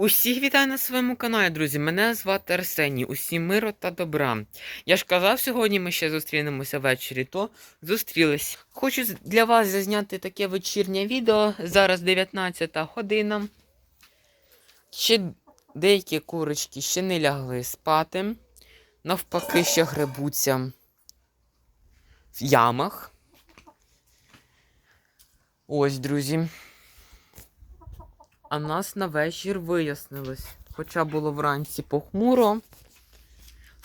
Усіх вітаю на своєму каналі, друзі. Мене звати Арсеній. Усім миру та добра. Я ж казав, сьогодні ми ще зустрінемося ввечері, то зустрілись. Хочу для вас зазняти таке вечірнє відео. Зараз 19 година. Ще деякі курочки ще не лягли спати. Навпаки, ще гребуться в ямах. Ось, друзі. А нас на вечір вияснилось. Хоча було вранці похмуро,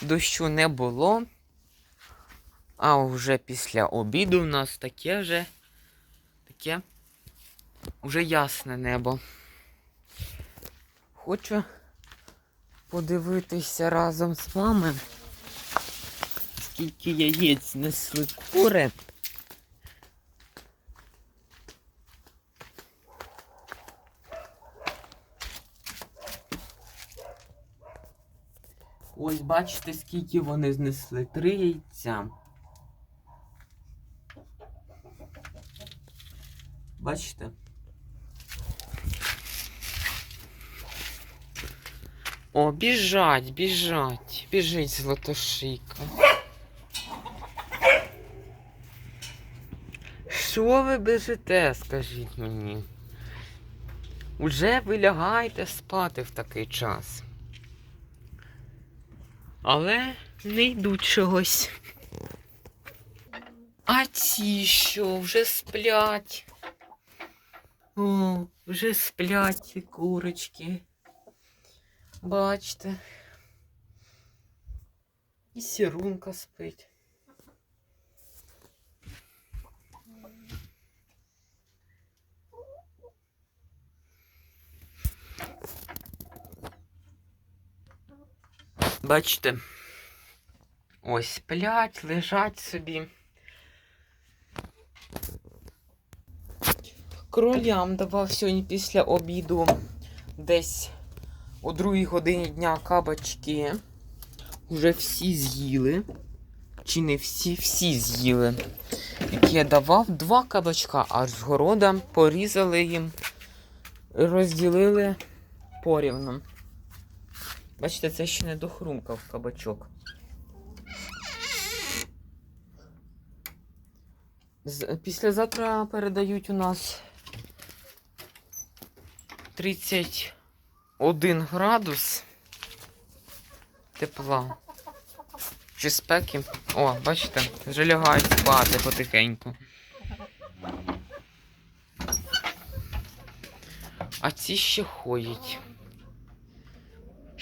дощу не було. А вже після обіду у нас таке вже таке вже ясне небо. Хочу подивитися разом з вами, скільки яєць несли кури. Ось бачите, скільки вони знесли. Три яйця. Бачите? О, біжать, біжать. Біжить златошийка. Що ви біжите, скажіть мені? Уже ви лягаєте спати в такий час. Але не йдуть чогось. А ці що, вже сплять? О, вже сплять ці курочки. Бачите. І сірунка спить. Бачите? Ось сплять, лежать собі. Кролям давав сьогодні після обіду десь о другій годині дня кабачки. Уже всі з'їли. Чи не всі, всі з'їли. Які я давав два кабачка, аж з города порізали їм, розділили порівну. Бачите, це ще не дохрумкав кабачок. Післязавтра передають у нас 31 градус тепла. Чи спеки. О, бачите, вже лягають спати потихеньку. А ці ще ходять.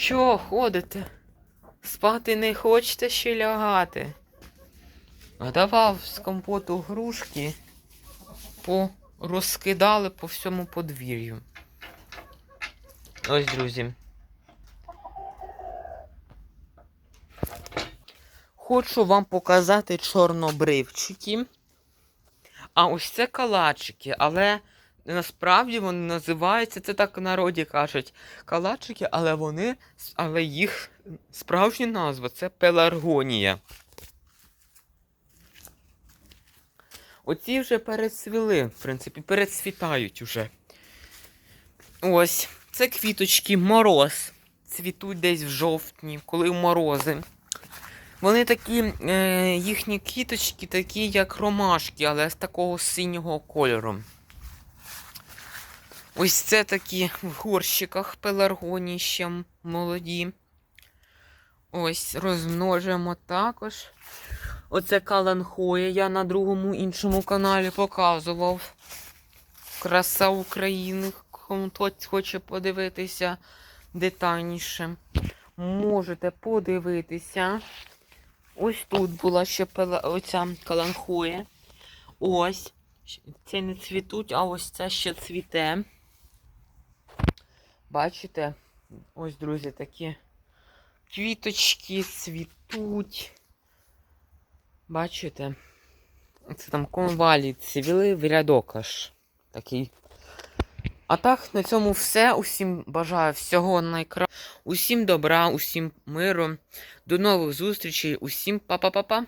Що ходите? Спати не хочете ще лягати? Давав з компоту грушки, розкидали по всьому подвір'ю. Ось, друзі. Хочу вам показати чорнобривчики. А ось це калачики, але насправді вони називаються, це так в народі кажуть, калачики, але вони, але їх справжня назва це пеларгонія. Оці вже перецвіли, в принципі, перецвітають уже. Ось, це квіточки мороз. Цвітуть десь в жовтні, коли морози. Вони такі, е, їхні квіточки такі, як ромашки, але з такого синього кольору. Ось це такі в горщиках пеларгонії ще молоді. Ось, розмножуємо також. Оце каланхоя я на другому іншому каналі показував. Краса України. Хтось хоче подивитися детальніше. Можете подивитися. Ось тут була ще пела... оця каланхоя. Ось. Це не цвітуть, а ось це ще цвіте. Бачите? Ось, друзі, такі квіточки цвітуть. Бачите? Це там конвалі цвіли в рядок аж. Такий. А так, на цьому все. Усім бажаю всього найкращого. Усім добра, усім миру. До нових зустрічей. Усім па-па-па-па.